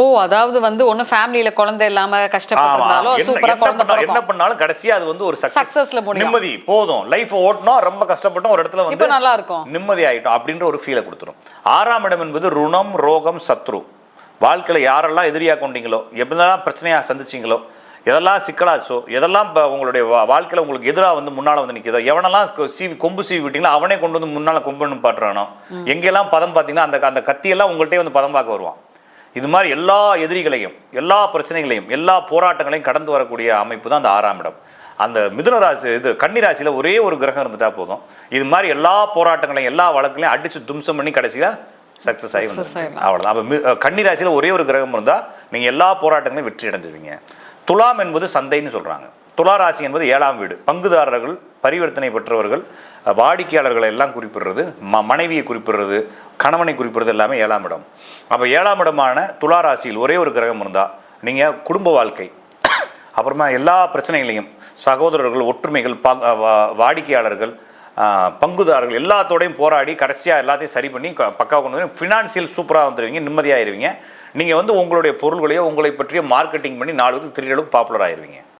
ஓ அதாவது வந்து ஒண்ணு ஃபேமிலியில குழந்தை இல்லாம. கஷ்டப்பட்டிருந்தாலும் சூப்பரா குழந்தை என்ன பண்ணாலும் கடைசியா அது வந்து ஒரு Successல சக்சஸ் முடியும். நிம்மதி போதும். லைஃப் ஓட்டணும் ரொம்ப கஷ்டப்பட்டோம் ஒரு இடத்துல இப்ப வந்து நல்லா இருக்கும் நிம்மதி ஆயிட்டோம் அப்படின்ற ஒரு ஃபீலை கொடுத்துரும். ஆறாம் இடம் என்பது ருணம் ரோகம் சத்ரு. வாழ்க்கையில யாரெல்லாம் எதிரியா கொண்டீங்களோ எப்படிலாம் பிரச்சனையா சந்திச்சீங்களோ எதெல்லாம் சிக்கலாச்சோ எதெல்லாம் இப்போ உங்களுடைய வாழ்க்கையில உங்களுக்கு எதிராக வந்து முன்னால வந்து நிற்கிதோ எவனெல்லாம் சீவி கொம்பு சீவி விட்டீங்களோ அவனே கொண்டு வந்து முன்னால கொம்பு பாட்டுறானோ எங்கெல்லாம் பதம் பார்த்தீங்கன்னா அந்த அந்த கத்தியெல்லாம் உங்கள்கிட்டயே வந்து பதம் பார்க்க வருவான். இது மாதிரி எல்லா எதிரிகளையும் எல்லா பிரச்சனைகளையும் எல்லா போராட்டங்களையும் கடந்து வரக்கூடிய அமைப்பு தான் அந்த ஆறாம் இடம். அந்த மிதுன ராசி இது கன்னி ராசியில ஒரே ஒரு கிரகம் இருந்துட்டா போதும். இது மாதிரி எல்லா போராட்டங்களையும் எல்லா வழக்குலையும் அடிச்சு தும்சம் பண்ணி கடைசியில சக்சஸ் ஆகி. அவ்வளோதான் அப்போ மி- கன்னி ராசியில ஒரே ஒரு கிரகம் இருந்தா நீங்க எல்லா போராட்டங்களையும் வெற்றி அடைஞ்சிருவீங்க. துலாம் என்பது சந்தைன்னு சொல்றாங்க. துலா ராசி என்பது ஏழாம் வீடு. பங்குதாரர்கள் பரிவர்த்தனை பெற்றவர்கள் வாடிக்கையாளர்களை எல்லாம் குறிப்பிடுறது ம மனைவியை குறிப்பிடுறது கணவனை குறிப்பிடுறது எல்லாமே ஏழாம் இடம். அப்போ ஏழாம் இடமான துலா ராசியில் ஒரே ஒரு கிரகம் இருந்தால் நீங்கள் குடும்ப வாழ்க்கை. அப்புறமா எல்லா பிரச்சனைகளையும் சகோதரர்கள் ஒற்றுமைகள் ப- வா- வாடிக்கையாளர்கள் பங்குதாரர்கள் எல்லாத்தோடையும் போராடி கடைசியாக எல்லாத்தையும் சரி பண்ணி பக்காவாக கொண்டு வந்து ஃபினான்சியல் சூப்பராக வந்துடுவீங்க நிம்மதியாகிடுவீங்க நீங்கள் வந்து உங்களுடைய பொருள்களையோ உங்களை பற்றிய மார்க்கெட்டிங் பண்ணி நாலு பேருக்கு திரியளவுக்கு பாப்புலர் ஆயிடுவீங்க